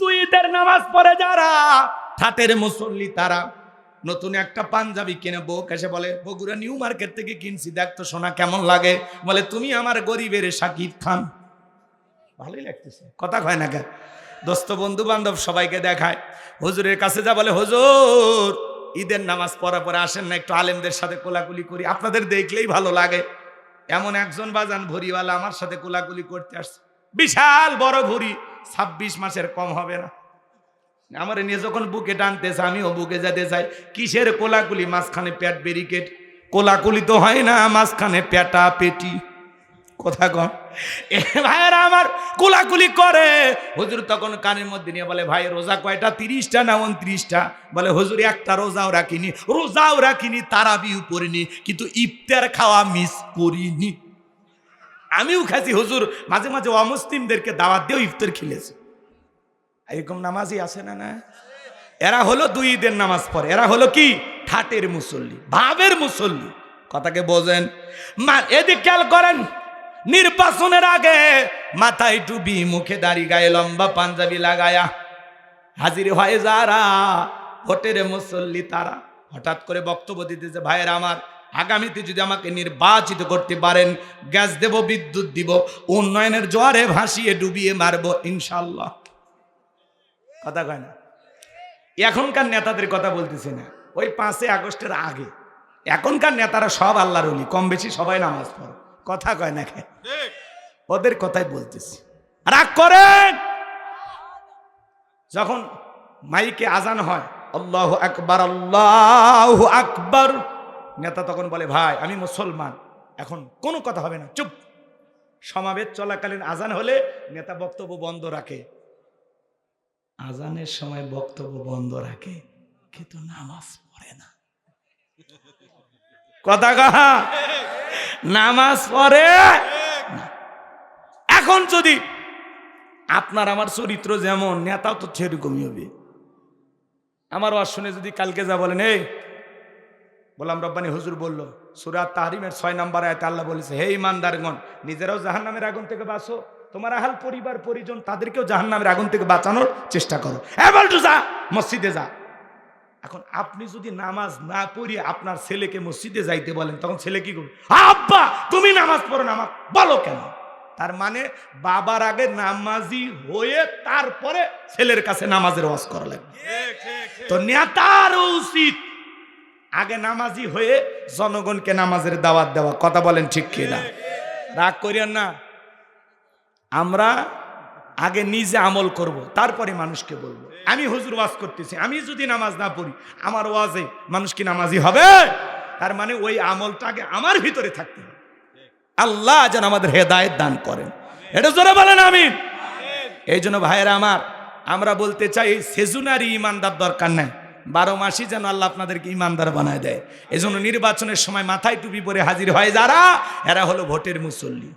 তুই ঈদের নামাজ পড়ে যারা, ঠাটের মুসল্লি তারা। নতুন একটা পাঞ্জাবি কিনে বউ কাছে বলে, বগুড়া নিউ মার্কেট থেকে কিনছি, দেখ তো সোনা কেমন লাগে। বলে, তুমি আমার গরিবের সাকিব খান। ভালোই লাগতেছে। কথা কয় না কেন? দোস্ত বন্ধু বান্ধব সবাইকে দেখায়। হুজুরের কাছে যা বলে, হুজুর, ঈদের নামাজ পড়া পরে আসেন না, একটু আলেমদের সাথে কোলাকুলি করি। আপনাদের দেখলেই ভালো লাগে। এমন একজন বাজান ভরিওয়ালা আমার সাথে কোলাকুলি করতে আসছে। বিশাল বড় ভুরি। ছাব্বিশ মাসের কম হবে না। আমার নিয়ে যখন বুকে টানতেছে, আমিও বুকে যেতে চাই। কিসের কোলাকুলি? মাঝখানে প্যাট ব্যারিকেড। কোলাকুলি তো হয় না, মাঝখানে প্যাটা পেটি। কথা কন এ ভাইয়েরা, আমার কোলাকুলি করে। হুজুর তখন কানের মধ্যে নিয়ে বলে, ভাই, রোজা কয়টা? তিরিশটা না উনত্রিশটা? বলে, হুজুর, একটা রোজাও রাখিনি। রোজাও রাখিনি তারাবিও পড়িনি, কিন্তু ইফতার খাওয়া মিস করিনি। আমিও খাইছি, হুজুর। মাঝে মাঝে অমুসলিমদেরকে দাওয়াত দিয়েও ইফতার খেলেছি। এরকম নামাজই আছে না না? এরা হলো দুই ঈদের নামাজ পড়ে। এরা হলো কি? ঠাটের মুসল্লি, ভাবের মুসল্লি। কথাকে বোঝেন। মা, এদিক খেয়াল করেন। নির্বাচনের আগে মাথায় টুপি, মুখে দাড়ি, গায়ে লম্বা পাঞ্জাবি লাগায়া হাজির হয় যারা, ভোটের মুসল্লি তারা। হঠাৎ করে বক্তব্য দিতেছে, ভাইয়ের আমার আগামীতে যদি আমাকে নির্বাচিত করতে পারেন, গ্যাস দেব, বিদ্যুৎ দিব, উন্নয়নের জোয়ারে ভাসিয়ে ডুবিয়ে মারবো ইনশাল্লাহ কথা কয় না? এখনকার নেতাদের কথা বলতেছি না। ওই পাঁচই আগস্টের আগে। এখনকার নেতারা সব আল্লাহর অলি কম বেশি সবাই নামাজ পড়ে। কথা কয় না ওদের কথাই বলতেছি। রাগ করেন! যখন মাইকে আজান হয়, আল্লাহ আকবার আল্লাহ আকবার। নেতা তখন বলে, ভাই, আমি মুসলমান। এখন কোনো কথা হবে না। চুপ। সমাবেশ চলাকালীন আজান হলে নেতা বক্তব্য বন্ধ রাখে। আজানের সময় বক্তব্য বন্ধ রাখে, কিন্তু নামাজ পড়ে না। কথা কাহা নামাজ পড়ে এখন যদি আপনার আমার চরিত্র যেমন, নেতাও তো সেরকমই হবে। আমার শুনে যদি কালকে যা বলেন, এই বললাম রব্বানি হুজুর বলল সুরাত তাহরিমের ছয় নম্বর আয়তে আল্লাহ বলেছে হে ইমানদারগণ নিজেরাও জাহান নামের আগুন থেকে বাঁচো। তোমার আহাল পরিবার পরিজন তাদেরকেও জাহান নামের আগুন থেকে বাঁচানোর চেষ্টা করো। এবার যা মসজিদে যা। এখন আপনি যদি নামাজ না পড়িয়ে আপনার ছেলেকে মসজিদে যাইতে বলেন তখন ছেলে কি করবে? আব্বা তুমি নামাজ পড়ো না আমাকে বলো কেন? তার মানে বাবার আগে নামাজি হয়ে তারপরে ছেলের কাছে নামাজের ওয়াজ করা লাগবে। তো নেতারও উচিত আগে নামাজি হয়ে জনগণকে নামাজের দাওয়াত দেওয়া কথা বলেন ঠিক কিনা? রাগ করিয়েন না। আমরা আগে নিজে আমল করব তারপরে মানুষকে বলব। আমি হুজুর ওয়াজ করতেছি আমি যদি নামাজ না পড়ি আমার ওয়াজে মানুষ কি নামাজি হবে? তার মানে ওই আমলটাকে আমার ভিতরে থাকতে হবে। আল্লাহ যেন আমাদের হেদায়েত দান করেন। এটা জোরে বলেন আমি এই জন্য ভাইয়েরা আমার আমরা বলতে চাই সেজুনারি ইমানদার দরকার নাই। বারো মাসই যেন আল্লাহ আপনাদেরকে ইমানদার বানায় দেয়। এই জন্য নির্বাচনের সময় মাথায় টুপি পরে হাজির হয় যারা? এরা হলো ভোটের মুসল্লি।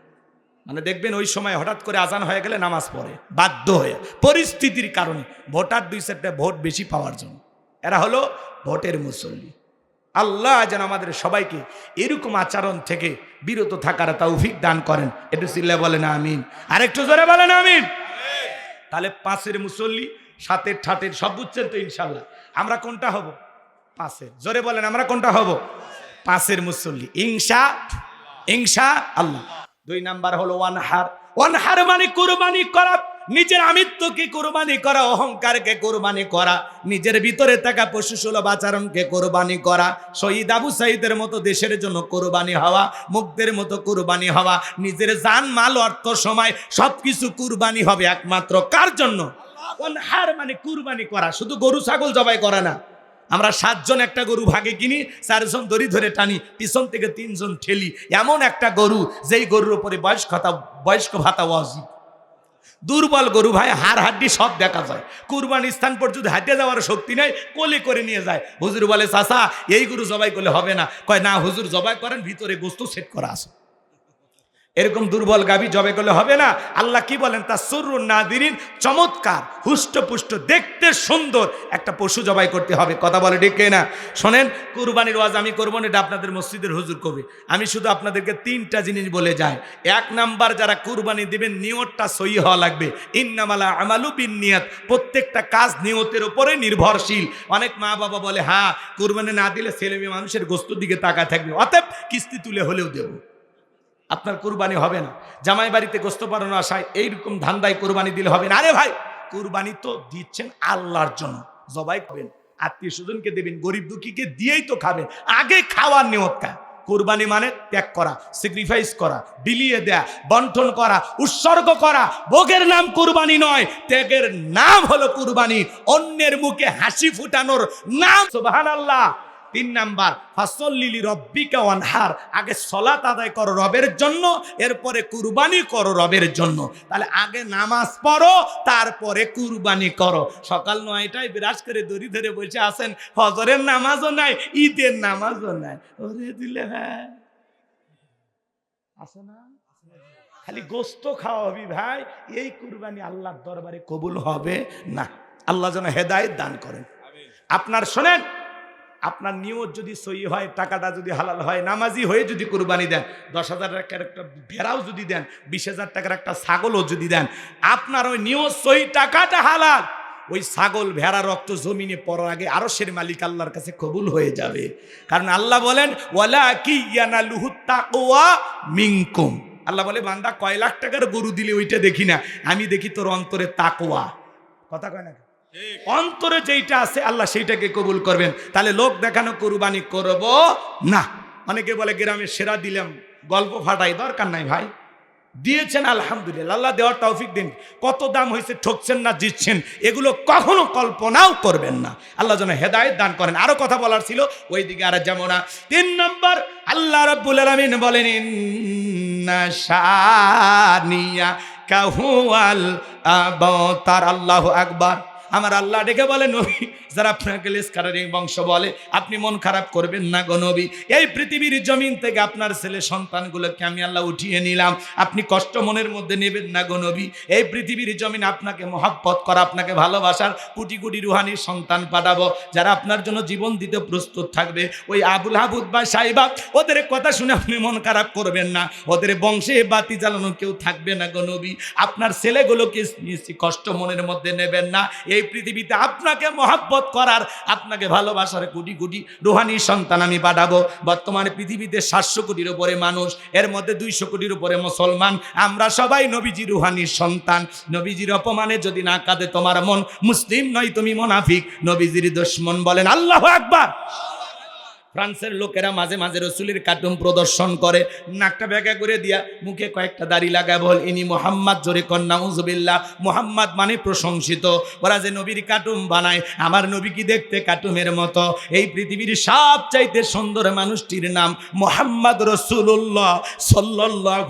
মানে দেখবেন ওই সময় হঠাৎ করে আজান হয়ে গেলে নামাজ পড়ে, বাধ্য হয়ে। পরিস্থিতির কারণে ভোটার দুই সেটটা ভোট বেশি পাওয়ার জন্য। এরা হলো ভোটের মুসল্লি। আল্লাহ যেন আমাদের সবাইকে এরকম আচরণ থেকে বিরত থাকার তৌফিক দান করেন। একটু সিল্লা বলেন আমিন। আরেকটু জোরে বলেন আমিন। তাহলে পাঁচের মুসল্লি সাতের ঠাটের সব বুঝছেন তো ইনশাল্লাহ। আমরা কোনটা হব? পাঁচের। জোরে বলেন, আমরা কোনটা হব? পাঁচের মুসল্লি। ইংসা ইংসা আল্লাহ। দুই নাম্বার হলো ওয়ানহার। ওয়ানহার মানে কুরবানি করা। নিজের আমিত্বকে কোরবানি করা, অহংকারকে কোরবানি করা, নিজের ভিতরে থাকা পশু সুলভ আচরণকে কোরবানি করা, শহীদ আবু সাইদের মতো দেশের জন্য কোরবানি হওয়া, মুগ্ধের মতো কোরবানি হওয়া, নিজের জান, মাল, অর্থ, সময়, সবকিছু কুরবানি হবে একমাত্র। কার জন্য? হার মানে কুরবানি করা, শুধু গরু, ছাগল জবাই করা না। আমরা সাতজন একটা গরু ভাগে কিনি, চারজন দড়ি ধরে টানি, পিছন থেকে তিনজন ঠেলি। এমন একটা গরু, যেই গরুর উপরে বয়স্ক বয়স্ক ভাতা ওয়াজিব। দুর্বল গরু ভাই, হাড় হাড্ডি সব দেখা যায়। কুরবান স্থান পর্যন্ত হাঁটে যাওয়ার শক্তি নাই, কোলে করে নিয়ে যায়। হুজুর বলে চাষা এই গরু জবাই করলে হবে না। কয়, না, হুজুর জবাই করেন, ভিতরে গোস্ত সেট করা আছে। এরকম দুর্বল গাবি জবে করলে হবে না। আল্লাহ কি বলেন? তা সুরু নাদিরিন, চমৎকার, হুষ্টপুষ্ট, দেখতে সুন্দর একটা পশু জবাই করতে হবে। কথা বলে ডেকে না শোনেন, কুরবানির ওয়াজ আমি করব না, এটা আপনাদের মসজিদের হুজুর কবি। আমি শুধু আপনাদেরকে তিনটা জিনিস বলে যাই। এক নাম্বার, যারা কুরবানি দিবেন, নিয়তটা সই হওয়া লাগবে। ইন্নামালা আমালু বিন নিয়ত প্রত্যেকটা কাজ নিয়তের উপরে নির্ভরশীল। অনেক মা বাবা বলে হ্যাঁ কুরবানি না দিলে ছেলে মেয়ে মানুষের গোস্তুর দিকে তাকায় থাকবে, অতএব কিস্তি তুলে হলেও দেবো। আপনার কুরবানি হবে না। জামাই বাড়িতে গোস্ত পাঠানো আশায় এইরকম ধান্দায় কুরবানি দিলে হবে না। আরে ভাই, কুরবানি তো দিচ্ছেন আল্লাহর জন্য। জবাই করবেন, আত্মীয় স্বজনকে দেবেন, গরিব দুঃখীকে দিয়েই তো খাবেন। আগে খাওয়ার নিয়তটা। কোরবানি মানে ত্যাগ করা স্যাক্রিফাইস করা, বিলিয়ে দেয়া, বন্টন করা, উৎসর্গ করা। ভোগের নাম কুরবানি নয়, ত্যাগের নাম হলো কুরবানি। অন্যের মুখে হাসি ফুটানোর নাম। সুবহানাল্লাহ তিন নাম্বার ফাসল্লিলি রব্বিকা ওয়ানহার। আগে সলাত আদায় করো রবের জন্য এরপরে কুরবানি করো রবের জন্য। তাহলে আগে নামাজ পড়ো তারপরে কুরবানি করো। সকাল নয়টায় বিরাজ করে দড়ি ধরে বসে আছেন হজরের নামাজও নাই ঈদের নামাজও নাই। ওরে দিলে হ্যাঁ। আছে না? খালি গোস্ত খাওয়াবি ভাই এই কুরবানি আল্লাহর দরবারে কবুল হবে না। আল্লাহ যেন হেদায়েত দান করেন। আপনার শোনেন আপনার নিয়ত যদি সই হয়, টাকাটা যদি হালাল হয়, নামাজি হয়ে যদি কুরবানি দেন, দশ হাজার টাকার একটা ভেড়াও যদি দেন, বিশ হাজার টাকার একটা ছাগলও যদি দেন, আপনার ওই নিয়ত সই টাকাটা হালাল। ওই ছাগল, ভেড়া, রক্ত জমিনে পড়ার আগে আরও সের মালিক আল্লাহর কাছে কবুল হয়ে যাবে। কারণ আল্লাহ বলেন, ওয়ালা কি ইয়ানা লুহু তাকওয়া মিনকুম? আল্লাহ বলে, বান্দা, কয় লাখ টাকার গরু দিলে ওইটা দেখি না। আমি দেখি তোর অন্তরে তাকওয়া। কথা কয় না অন্তরে যেইটা আছে, আল্লাহ সেইটাকে কবুল করবেন। তাহলে লোক দেখানো কুরবানি করব না। অনেকে বলে গ্রামে সেরা দিলাম, গল্প ফাটাই, দরকার নাই ভাই। দিয়েছেন, আলহামদুলিল্লাহ। আল্লাহ দেওয়ার তৌফিক দিন। কত দাম হয়েছে, ঠকছেন না, জিতছেন, এগুলো কখনো কল্পনাও করবেন না। আল্লাহ যেন হেদায়ত দান করেন। আরও কথা বলার ছিল ওই দিকে আর যেমন না। তিন নম্বর, আল্লাহ রব্বুল আলমিন বলেন শানিয়া কাহুয়াল আবতার। আল্লাহ আকবার। আমার আল্লাহ ডেকে বলে, নবী, যারা আপনাকে লেসকারের বংশ বলে, আপনি মন খারাপ করবেন না গো নবী। এই পৃথিবীর জমিন থেকে আপনার ছেলে সন্তানগুলোকে আমি আল্লাহ উঠিয়ে নিলাম। আপনি কষ্ট মনের মধ্যে নেবেন না গো নবী। এই পৃথিবীর জমিন আপনাকে মহাব্বত করা, আপনাকে ভালোবাসার কোটি কোটি রুহানির সন্তান পাঠাবো। যারা আপনার জন্য জীবন দিতে প্রস্তুত থাকবে, ওই আবুল হাবুদ বা সাইবা, ওদের কথা শুনে আপনি মন খারাপ করবেন না। ওদের বংশে বাতি জ্বালানো কেউ থাকবে না গো নবী। আপনার ছেলেগুলোকে কষ্ট মনের মধ্যে নেবেন না। এই পৃথিবীতে আপনাকে মহাব্বত করার, আপনাকে ভালোবাসার কোটি কোটি রোহানি সন্তান আমি পাঠাবো। বর্তমানে পৃথিবীতে সাতশো কোটির উপরে মানুষ, এর মধ্যে দুইশো কোটির উপরে মুসলমান। আমরা সবাই নবীজি রুহানির সন্তান। নবীজির অপমানে যদি না কাঁদে তোমার মন, মুসলিম নয় তুমি মোনাফিক। নবীজির দুশ্মন বলেন, আল্লাহ আকবার! ফ্রান্সের লোকেরা মাঝে মাঝে রসুলের কার্টুন প্রদর্শন করে, নাকটা ব্যাগা করে দিয়া মুখে কয়েকটা দাড়ি লাগায় বল, ইনি মোহাম্মদ, জোরে কন্যা উজবিল্লা মোহাম্মদ মানে প্রশংসিত। ওরা যে নবীর কার্টুন বানায়, আমার নবী কি দেখতে কার্টুনের মতো? এই পৃথিবীর সবচাইতে সুন্দর মানুষটির নাম মোহাম্মদ রসুল্লাহ সাল্লাহ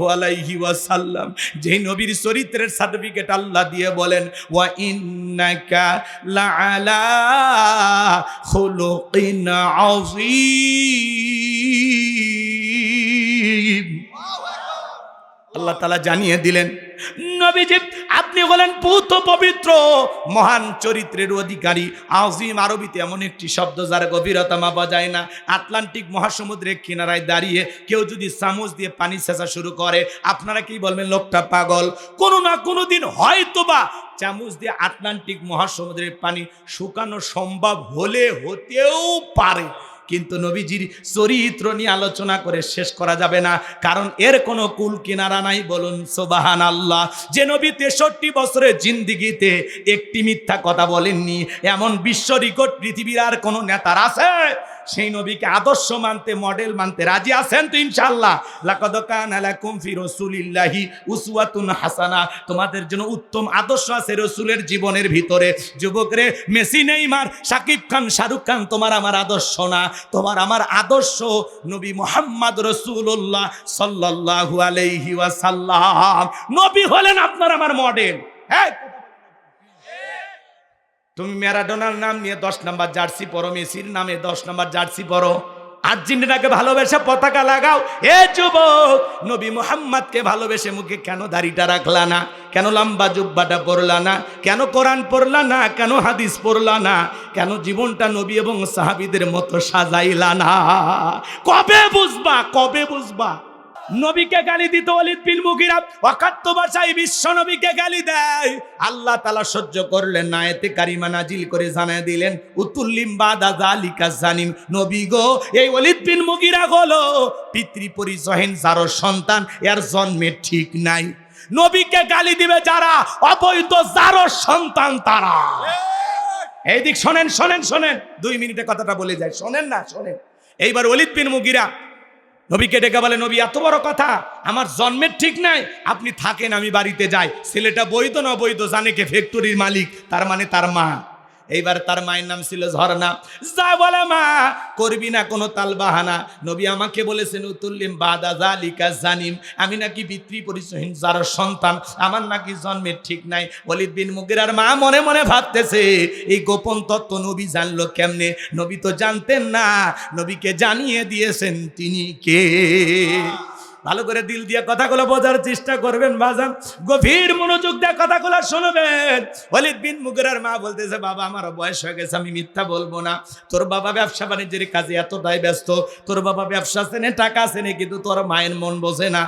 ওয়াসাল্লাম। যেই নবীর চরিত্রের সার্টিফিকেট আল্লাহ দিয়ে বলেন, ওয়া ইন্নাকা লাআলা খুলুকিন আযীম। আল্লাহ তালা জানিয়ে দিলেন, নবীজি, আপনি হলেন পুত পবিত্র, মহান চরিত্রের অধিকারী। আজিম আরবিতে এমন একটি শব্দ যার গভীরতা মাপা যায় না। আটলান্টিক মহাসমুদ্রের কিনারায় দাঁড়িয়ে কেউ যদি চামচ দিয়ে পানি ছেঁচা শুরু করে, আপনারা কি বলবেন, লোকটা পাগল? কোনো না কোনো দিন হয়তো বা চামচ দিয়ে আটলান্টিক মহাসমুদ্রের পানি শুকানো সম্ভব হলে হতেও পারে। কিন্তু নবীজির চরিত্র নিয়ে আলোচনা করে শেষ করা যাবে না। কারণ এর কোনো কুল কিনারা নাই, বলুন সোবাহান আল্লাহ যে নবী তেষট্টি বছরের জিন্দিগিতে একটি মিথ্যা কথা বলেননি, এমন বিশ্ব রেকর্ড পৃথিবীর আর কোনো নেতার আছে? সেই নবীকে আদর্শ মানতে মডেল মানতে রাজি আছেন তো ইনশাআল্লাহ? লাকাদ কানা লাকুম ফি রাসূলিল্লাহি উসওয়াতুন হাসানা। তোমাদের জন্য উত্তম আদর্শ আছে রসুলের জীবনের ভিতরে। যুবকরে মেসি, নেইমার সাকিব খান, শাহরুখ খান, তোমার আমার আদর্শ না। তোমার আমার আদর্শ নবী মোহাম্মদ রসুল্লাহ সাল্লাল্লাহু আলাইহি ওয়াসাল্লাম। নবী হলেন আপনার আমার মডেল হ্যাঁ? তুমি ম্যারাডোনার নাম নিয়ে দশ নাম্বার জার্সি পরো, মেসির নামে দশ নাম্বার জার্সি পরো। আর্জেন্টিনাকে ভালোবেসে পতাকা লাগাও। এ যুবক, নবী মোহাম্মদকে ভালোবেসে মুখে কেন দাড়িটা রাখলা না? কেন লম্বা জুব্বাটা পড়লা না? কেন কোরআন পড়লা না? কেন হাদিস পড়লা না? কেন জীবনটা নবী এবং সাহাবিদের মতো সাজাইলা না? কবে বুঝবা? কবে বুঝবা? নবীকে গালি দিত অলিদ বিন মুগিরা অকাত্য ভাষায় বিশ্ব নবীকে গালি দেয়। আল্লাহ তালা সহ্য করলেন না, এতে কারিমা নাজিল করে জানায় দিলেন উতুল্লিম বাদা জালিকা জানিম। নবী গো, এই অলিদ বিন মুগিরা হলো পিতৃ পরিচয়হীন যারও সন্তান, এর জন্মের ঠিক নাই। নবীকে গালি দিবে যারা, অবৈধ যারও সন্তান তারা। এই দিক শোনেন শোনেন শোনেন। দুই মিনিটে কথাটা বলে যায়। শোনেন না, শোনেন। এইবার অলিদ বিন মুগিরা নবীকে ডেকে বলে, নবী, এত বড় কথা। আমার জন্মের ঠিক নাই। আপনি থাকেন, আমি বাড়িতে যাই। ছেলেটা বৈধ না বৈধ জানে কে? ফ্যাক্টরির মালিক। তার মানে তার মা। এইবার তার মায়ের নাম ছিল ঝর্ণা। যা বলে মা, করবি না কোনো তাল বাহানা নবী আমাকে বলেছেন, উতুল্লিম বাদা জালিকা জানিম। আমি নাকি পিতৃ পরিচয়হীন যার সন্তান। আমার নাকি জন্মের ঠিক নাই। অলিদ বিন মুগিরার মা মনে মনে ভাবতেছে, এই গোপন তত্ত্ব নবী জানলো কেমনে? নবী তো জানতেন না। নবীকে জানিয়ে দিয়েছেন, তিনি কে? ভালো করে দিল দিয়ে কথাগুলো বোঝার চেষ্টা করবেন বাজান। গভীর মনোযোগ দিয়ে কথাগুলো শুনবেন। অলিদ বিন মুগরার মা বলতেছে, বাবা আমার বয়স হয়ে গেছে, আমি মিথ্যা বলব না। তোর বাবা ব্যবসা বাণিজ্যের কাজে এতটাই ব্যস্ত। তোর বাবা ব্যবসা আছে না টাকা আছে কিন্তু তোর মায়ের মন বোঝে না।